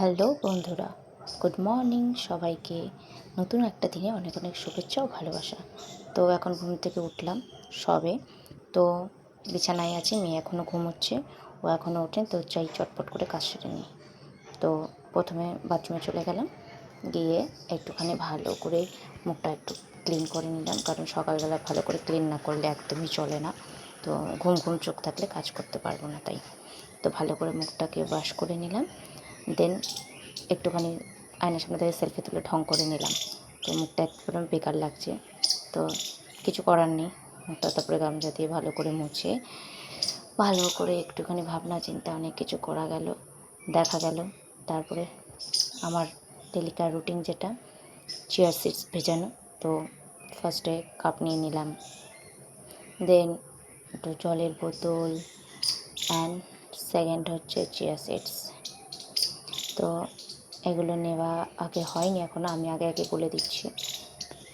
Hello বন্ধুরা, good morning সবাইকে। নতুন একটা দিনে অনেক অনেক শুভেচ্ছা ও ভালোবাসা। তো এখন ঘুম থেকে উঠলাম সবে। তো বিছানায় আছি, মেয়ে এখনও ঘুমোচ্ছে, ও এখনও ওঠেন, তো চাই চটপট করে কাজ সেরে নিই। তো প্রথমে বাথরুমে চলে গেলাম, গিয়ে একটুখানি ভালো করে মুখটা একটু ক্লিন করে নিলাম, কারণ সকালবেলা ভালো করে ক্লিন না করলে একদমই চলে না। তো ঘুম ঘুম চোখ থাকলে কাজ করতে পারব না তাই। তো ভালো করে মুখটাকে ব্রাশ করে নিলাম দেন একটুখানি আয়নার সামনে থেকে সেলফি তুলে ঢং করে নিলাম। তো মুখটা একদম বেকার লাগছে। তো কিছু করার নেই। মুখটা তারপরে গামছা দিয়ে ভালো করে মুছে, ভালো করে একটুখানি ভাবনা চিন্তা অনেক কিছু করা গেল, দেখা গেল। তারপরে আমার ডেলিকার রুটিন যেটা চেয়ার সিটস ভেজানো। তো ফার্স্টে কাপ নিয়ে নিলাম। দেন একটু জলের বোতল অ্যান্ড সেকেন্ড হচ্ছে চেয়ার সিটস তো এগুলো নেওয়া আগে হয়নি এখনও আমি আগে আগে বলে দিচ্ছি।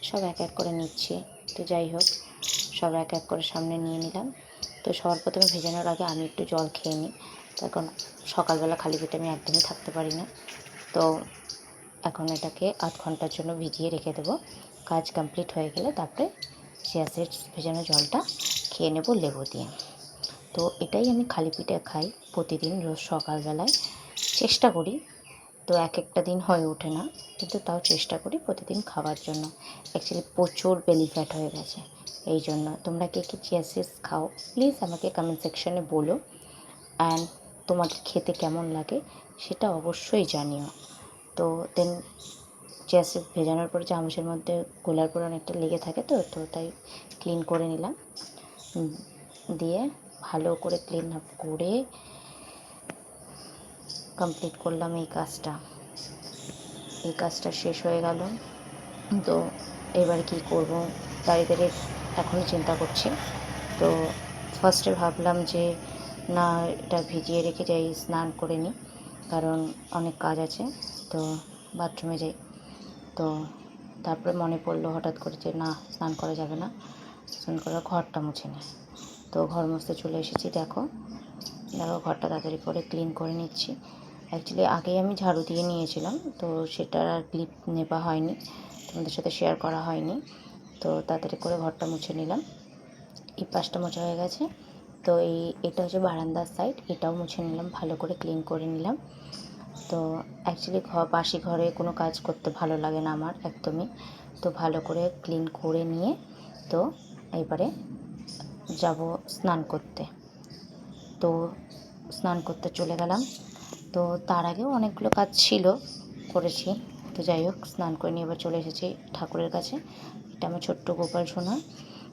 সব এক এক করে নিচ্ছি। তো যাই হোক, সব এক এক করে সামনে নিয়ে নিলাম। তো সবার প্রথমে ভেজানোর আগে আমি একটু জল খেয়ে নিই। তখন সকালবেলা খালি পেটে আমি একদমই থাকতে পারি না। তো এখন এটাকে আধ ঘণ্টার জন্য ভিজিয়ে রেখে দেবো। কাজ কমপ্লিট হয়ে গেলে তারপরে চিয়াসিড ভেজানো জলটা খেয়ে নেব লেবু দিয়ে। তো এটাই আমি খালি পিঠে খাই প্রতিদিন রোজ সকালবেলায়। চেষ্টা করি তো এক একটা দিন হয়ে ওঠে না, কিন্তু তাও চেষ্টা করি প্রতিদিন খাওয়ার জন্য। অ্যাকচুয়ালি প্রচুর বেলি ফ্যাট হয়ে গেছে, এই জন্য। তোমরা কে কে চিয়া সিডস খাও প্লিজ আমাকে কমেন্ট সেকশনে বলো। অ্যান্ড তোমাদের খেতে কেমন লাগে সেটা অবশ্যই জানিও। তো দেন চিয়া সিডস ভেজানোর পর চামচের মধ্যে গোলার পর অনেকটা লেগে থাকে তো তো তাই ক্লিন করে নিলাম। দিয়ে ভালো করে ক্লিন আপ করে কমপ্লিট করলাম এই কাজটা। এই কাজটা শেষ হয়ে গেল। তো এবার কি করব? দাঁড়িয়ে দাঁড়িয়ে এখনও চিন্তা করছি। তো ফার্স্টে ভাবলাম যে, না, এটা ভিজিয়ে রেখে যাই, স্নান করে নিই, কারণ অনেক কাজ আছে। তো বাথরুমে যাই। তো তারপরে মনে পড়ল হঠাৎ করে যে, না, স্নান করা যাবে না। স্নান করার ঘরটা মুছে নিই। তো ঘর মুছতে চলে এসেছি, দেখো। দেখো, ঘরটা তাড়াতাড়ি করে ক্লিন করে নিচ্ছি। অ্যাকচুয়ালি আগেই আমি ঝাড়ু দিয়ে নিয়েছিলাম, তো সেটার আর ক্লিপ নেওয়া হয়নি, তোমাদের সাথে শেয়ার করা হয়নি। তো তাড়াতাড়ি করে ঘরটা মুছে নিলাম। এই পাশটা মোছা হয়ে গেছে। তো এই, এটা হচ্ছে বারান্দার সাইড এটাও মুছে নিলাম, ভালো করে ক্লিন করে নিলাম। তো অ্যাকচুয়ালি ঘর বাসি ঘরে কোনো কাজ করতে ভালো লাগে না আমার, একদমই। তো ভালো করে ক্লিন করে নিয়ে, তো এবারে যাব স্নান করতে। তো স্নান করতে চলে গেলাম। তো তার আগেও অনেকগুলো কাজ ছিল, করেছি। তো যাই হোক, স্নান করে নিয়ে এবার চলে এসেছি ঠাকুরের কাছে। এটা আমার ছোট্ট গোপাল সোনা।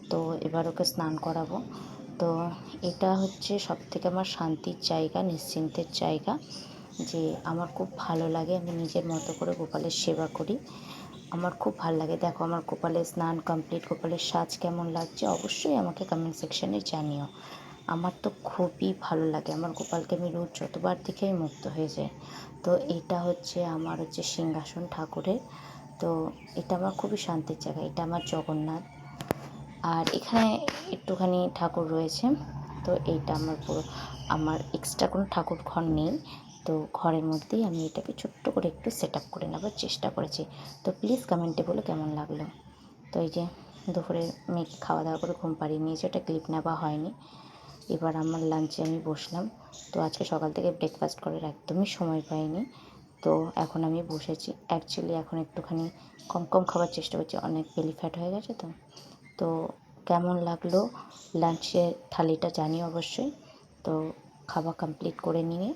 তো এবার ওকে স্নান করাবো। তো এটা হচ্ছে সব থেকে আমার শান্তির জায়গা, নিশ্চিন্তের জায়গা। যে আমার খুব ভালো লাগে, আমি নিজের মতো করে গোপালের সেবা করি। আমার খুব ভালো লাগে। দেখো, আমার গোপালের স্নান কমপ্লিট গোপালের সাজ কেমন লাগছে, অবশ্যই আমাকে কমেন্ট সেকশানে জানিও। আমার তো খুবই ভালো লাগে। আমার গোপালকে আমি রোজ যতবার দেখে আমি মুক্ত হয়ে যাই। তো এটা হচ্ছে আমার হচ্ছে সিংহাসন ঠাকুরের। তো এটা আমার খুবই শান্তির জায়গা। এটা আমার জগন্নাথ। আর এখানে একটুখানি ঠাকুর রয়েছে। তো এইটা আমার পুরো, আমার এক্সট্রা কোনো ঠাকুর ঘর নেই। তো ঘরের মধ্যেই আমি এটাকে ছোট্ট করে একটু সেট আপ করে নেবার চেষ্টা করেছি। তো প্লিজ কমেন্টে বলো কেমন লাগল? তো এই যে দুপুরে মেয়েকে খাওয়া দাওয়া করে ঘুম পাড়িয়ে নিয়েছি, ওটা ক্লিপ নেওয়া হয়নি। এবার আমার লাঞ্চে আমি বসলাম। তো আজকে সকাল থেকে ব্রেকফাস্ট করার একদমই সময় পাইনি। তো এখন আমি বসেছি। অ্যাকচুয়ালি এখন একটুখানি কম কম খাবার চেষ্টা করছি। অনেক বেলি ফ্যাট হয়ে গেছে তো। তো কেমন লাগল লাঞ্চের থালিটা জানি অবশ্যই। তো খাওয়া কমপ্লিট করে নিয়ে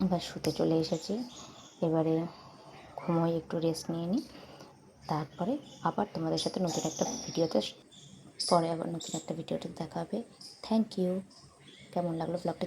এবার শুতে চলে এসেছি। এবারে ঘুমোই, একটু রেস্ট নিয়ে নিই। তারপরে আবার তোমাদের সাথে নতুন একটা ভিডিওতে পরে আবার নতুন একটা ভিডিওতে দেখা হবে। থ্যাংক ইউ কেমন লাগল ব্লগটা